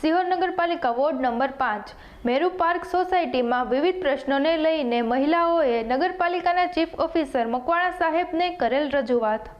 સિહોર નગરપાલિકા ward number પાંચ. Meru park સોસાયટીમાં વિવિધ પ્રશ્નોને લઈને મહિલાઓએ નગરપાલિકાના ચીફ ઓફિસર મકવાણા સાહેબને કરેલ રજૂઆત.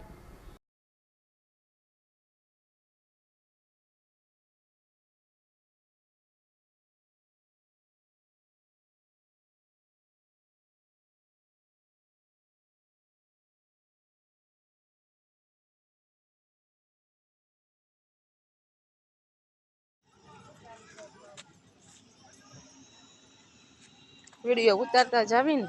વીડિયો ઉતારતા જાવી ને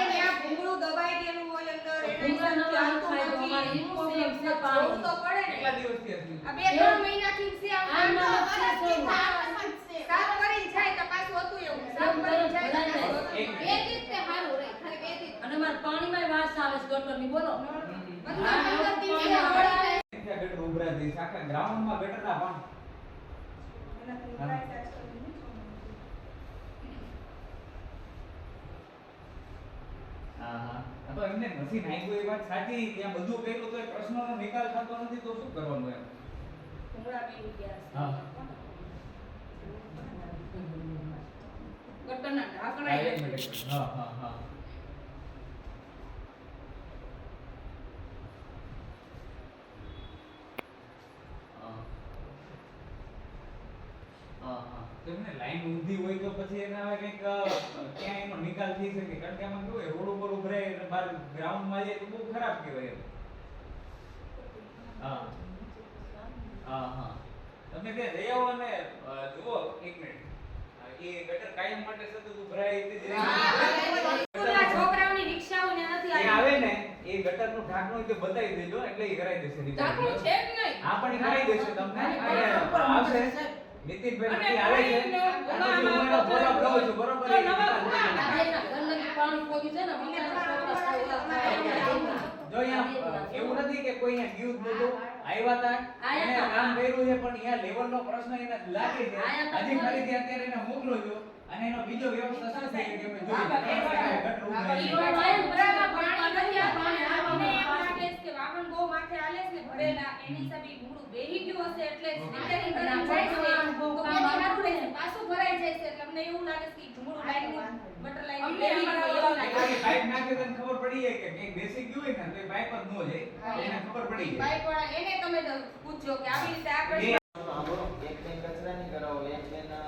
અને આ ભૂંગળું દબાઈ ગયેલું હોય અંદર એટલે ચાલતું નથી. જોવું તો પડે ને. આ બે ત્રણ મહિનાથી છે આમ સાફ કરીને જાય તો પાછું હતું એવું. સાફ કરીને જાય તો પાછું હતું. બે દિવસ તે હારું રહે. ખાલી બે દિવસ. અને મારા પાણીમાં વાસ આવે છે બોલો પંદર પંદર દિવસે વળી જાય. ગટર આખા ગટરના પાણી છે આજકાલ નહીં. હા હા આ તો એમને નથી નાખ્યું એ વાત સાચી. ત્યાં બધું કર્યું તો એ પ્રશ્નોનો નિકાલ થતો નથી તો શું કરવાનું એમ? હા. હા. હા હા હા. હા. હા, હા. તો એમને લાઈન ઊંધી હોય તો પછી એના કંઈક ક્યાં એનો નિકાલ થઈ શકે. કારણ કે આમાં કેવું રોડ ઉપર બહાર ગ્રાઉન્ડમાં જઈએ તો બહુ ખરાબ કહેવાય એમ. હા. હા હા. તમે ત્યાં જઈ આવો અને જુઓ એક મિનિટ એ ગટર કાયમ માટે સતત ઉભરાય એ રીતે જ રહે. સ્કૂલના છોકરાઓની રિક્ષાઓ નથી આવે. ને એ ગટરનું ઢાંકણું તે બતાવી દેજો એટલે એ કરાવી દેશે ઢાંકણું છે જ નહીં. હા પણ એ કરાવી દેશે તમને. આવશે. નીતિનભાઈ આવે છે. બરોબર પાણી પોગી છે ને મકાનના છોકરા ઓલા થાય. જો અહીંયા એવું નથી કે કોઈ અહીંયા ગયું જ આવ્યા હતા એને. કામ કર્યું છે પણ અહીંયા લેવલનો પ્રશ્ન એને લાગે છે. હજી. ફરીથી અત્યારે એને મોકલો છો અને એનો બીજો વ્યવસ્થા શું થઈ કે મેં જાય. પાછું ભરાઈ જાય છે એટલે અમને એવું લાગે છે કે ઈ લાઈન લાઈનનું બેહી ગયું એવું લાગે પડી કે કઈ બેસી ગયું હોય ને તો એ પાઇપ નો ન જાય એને ખબર પડી જાય. બાઈક વાળા એને તમે પૂછજો કે આવી રીતે આ પ્રશ્ન એક બેન કચરાની કરાવો એક બેન આ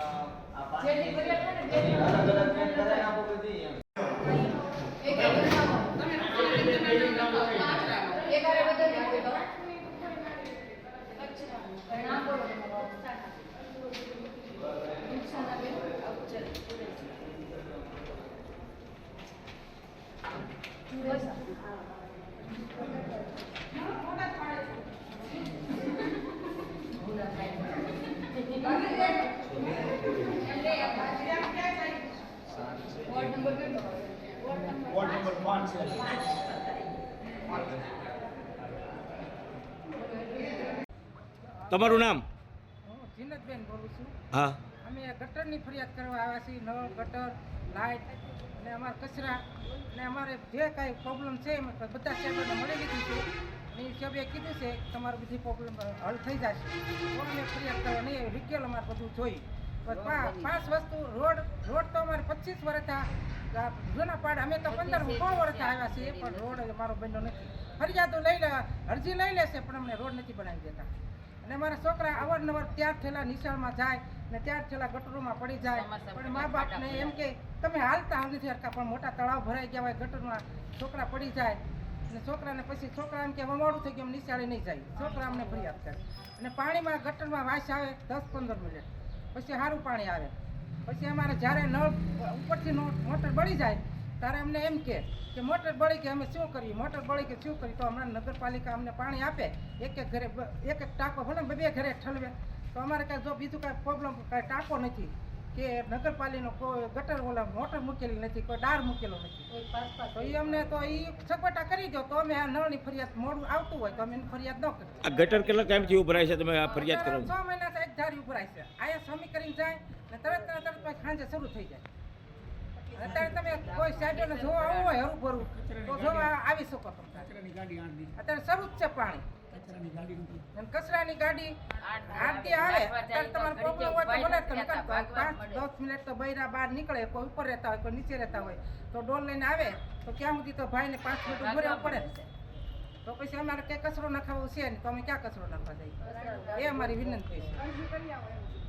જેટલી પાણી ફરિયાદ હોય ને તેટલી અલગ અલગ બેન કરાવી આપો બધી એમ એક એક બનાવો. તમે એક હારે બધાને બોલો. અચ્છા. નામ બોલો તમારું. નુકસાન આવે. આવું ચાલે. એટલે આ બાજરામ ક્યાં જાય? વોર્ડ નંબર પાંચ તમારું નામ? જીનતબેન બોલું છું. હા. અમે ગટરની ફરિયાદ કરવા આવ્યા છીએ નળ ગટર લાઇટ અને અમારા કચરા અને અમારે જે કાંઈ પ્રોબ્લેમ છે એમ બધા સાહેબોને મળી લીધું છે. અને એ સાહેબે કીધું છે કે તમારું બધી પ્રોબ્લેમ હલ થઈ જશે. તો અમે ફરિયાદ કરવા નહીં રિકેલ અમારે બધું જોઈ. પાંચ વસ્તુ રોડ રોડ તો અમારે પચીસ વર્ષ વર્ષથી જૂના પાડ અમે તો પંદર સોળ વર્ષ આવ્યા છીએ પણ રોડ અમારો બન્યો નથી. ફરિયાદો લઈ લે અરજી લઈ લેશે પણ અમને રોડ નથી બનાવી દેતા. અને મારા છોકરા અવારનવાર ત્યાર થયેલા નિશાળમાં જાય ને ત્યાર થયેલા ગટરોમાં પડી જાય. પણ મા બાપને એમ કે તમે હાલતા હાલ નથી હરતા પણ મોટા તળાવ ભરાઈ ગયા હોય ગટરમાં છોકરા પડી જાય. અને છોકરાને પછી છોકરા એમ કે વમાડું થઈ ગયું એમ નિશાળે નહીં જાય. છોકરા અમને ફરિયાદ કરે. અને પાણીમાં ગટરમાં વાસ આવે દસ પંદર મિનિટ. પછી સારું પાણી આવે. પછી અમારે જ્યારે નળ ઉપરથી મોટર બળી જાય ત્યારે અમને એમ કે કે મોટર બળી કે અમે શું કરીએ? મોટર બળી કે શું કરીએ? તો હમણાં નગરપાલિકા અમને પાણી આપે. એક એક ઘરે એક એક ટાંકો ભલે ને બે ઘરે ઠલવે. તો અમારે કાંઈ જો બીજું કાંઈ પ્રોબ્લેમ કાંઈ ટાંકો નથી. કે નગરપાલિકાનો કોઈ ગટર ઓલા મોટર મૂકેલી નથી કોઈ ડાર મૂકેલો નથી. તો એ અમને તો એ સગવટા કરી દો તો અમે આ નળની ફરિયાદ મોડું આવતું હોય તો અમે એની ફરિયાદ ન કરી આ ગટર કેટલા ટાઈમથી ઉભરાય છે? તમે આ ફરિયાદ કરો છ? મહિનાથી એક ધારી ઉભરાય છે. આયા સમી કરીને જાય ને તરત તરત તરત ખાંજે સાંજે શરૂ થઈ જાય. અત્યારે તમે કોઈ સાહેબોને જોવા આવવું હોય હરું ભરું તો જોવા આવી શકો તમે. અત્યારે શરૂ જ છે પાણી. અને કચરાની ગાડી આરતી આવે ત્યારે તમારે પ્રોબ્લેમ હોય તો મને તમે પાંચ દસ મિનિટ તો બૈરા બહાર નીકળે કોઈ ઉપર રહેતા હોય કોઈ નીચે રહેતા હોય. તો ડોલ લઈને આવે તો ક્યાં સુધી તો ભાઈને પાંચ મિનિટ ઉભું રહેવું પડે? તો પછી અમારે કઈ કચરો નાખાવો છે ને તો અમે ક્યાં કચરો નાખવા જઈએ? એ અમારી વિનંતી છે.